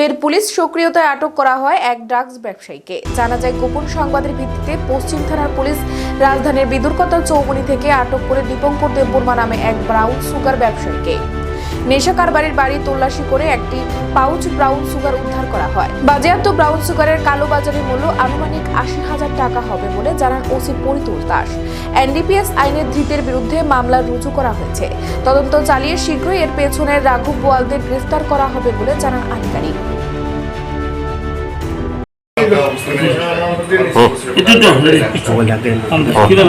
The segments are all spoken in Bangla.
ফের পুলিশ সক্রিয়তায় আটক করা হয় এক ড্রাগস ব্যবসায়ীকে। জানা যায়, গোপন সংবাদের ভিত্তিতে পশ্চিম থানার পুলিশ রাজধানীর বিদুরকতা চৌমনি থেকে আটক করে দীপঙ্কর দেববর্মা নামে এক ব্রাউন সুগার ব্যবসায়ীকে। নেশা কারবারির বাড়ি তল্লাশি করে একটি পাউচ ব্রাউন সুগার উদ্ধার করা হয়। বাজেয়াপ্ত ব্রাউন সুগারের কালোবাজারি মূল্য আনুমানিক আশি হাজার টাকা হবে বলে জানান ওসি পরিতোষ দাস। এনডিপিএস আইনের ধৃতের বিরুদ্ধে মামলা রুজু করা হয়েছে। তদন্ত চালিয়ে শীঘ্রই এর পেছনের রাঘব বোয়ালদের গ্রেফতার করা হবে বলে জানান আধিকারিক।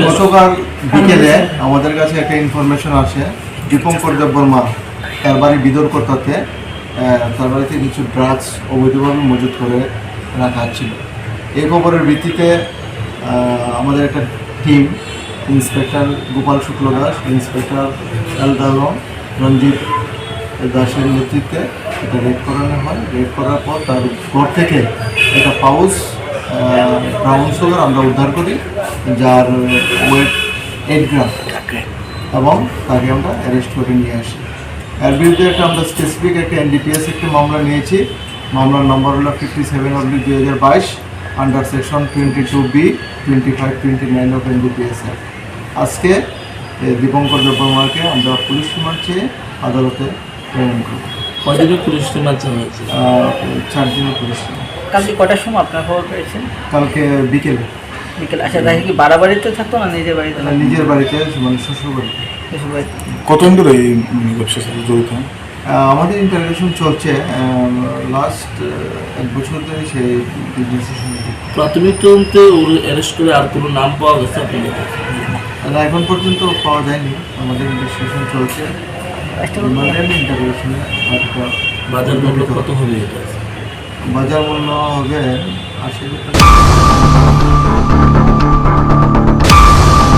গতকাল বিকেলে আমাদের কাছে একটা ইনফরমেশন আসে। দীপঙ্কর দেববর্মা তার বাড়ি বিদর্কতাতে তার বাড়িতে কিছু ড্রাগস অবৈধভাবে মজুত করে রাখা ছিল এই খবরের ভিত্তিতে আমাদের একটা team inspector Gopal Shukla Das inspector এলদালম Ranjit দাসের নেতৃত্বে এটা রেড করানো হয়। রেড করার পর তার ঘর থেকে একটা পাউচ ব্রাউন সুগার আমরা উদ্ধার করি যার ওয়েট এইট গ্রাম এবং তাকে আমরা অ্যারেস্ট করে নিয়ে আসি। এর বিরুদ্ধে একটা আমরা স্পেসিফিক একটা এনডিপিএস একটি মামলা নিয়েছি। মামলার নম্বর হলো ফিফটি সেভেন অব্দি দুই হাজার বাইশ under section twenty two B twenty five twenty nine of NDPS আজকে দীপঙ্কর দেববর্মাকে আমরা পুলিশ রিমান্ড চেয়ে আদালতে প্রেরণ করব। কদিনের পুলিশ রিমান্ড হয়েছে চার দিনের পুলিশ কালকে কটার সময় আপনার খবর পেয়েছেন? কালকে বিকেলে। বিকেল। আচ্ছা তাই কি বাড়া বাড়িতে থাকতো না নিজের বাড়িতে? নিজের বাড়িতে মানে শ্বশুর বাড়িতে কতদিন ধরে এই ব্যবসার সাথে জড়িত? আমাদের ইন্টারভিউশন চলছে লাস্ট এক বছর ধরে সেই। প্রাথমিক তদন্তে ওর অ্যারেস্ট করে আর কোনো নাম পাওয়া গেছে না এখন পর্যন্ত পাওয়া যায়নি। আমাদের ইনভেস্টিগেশন চলছে। ইন্টারভিউশনে বাজার মূল্য কত হবে এটা? বাজার মূল্য হবে আশি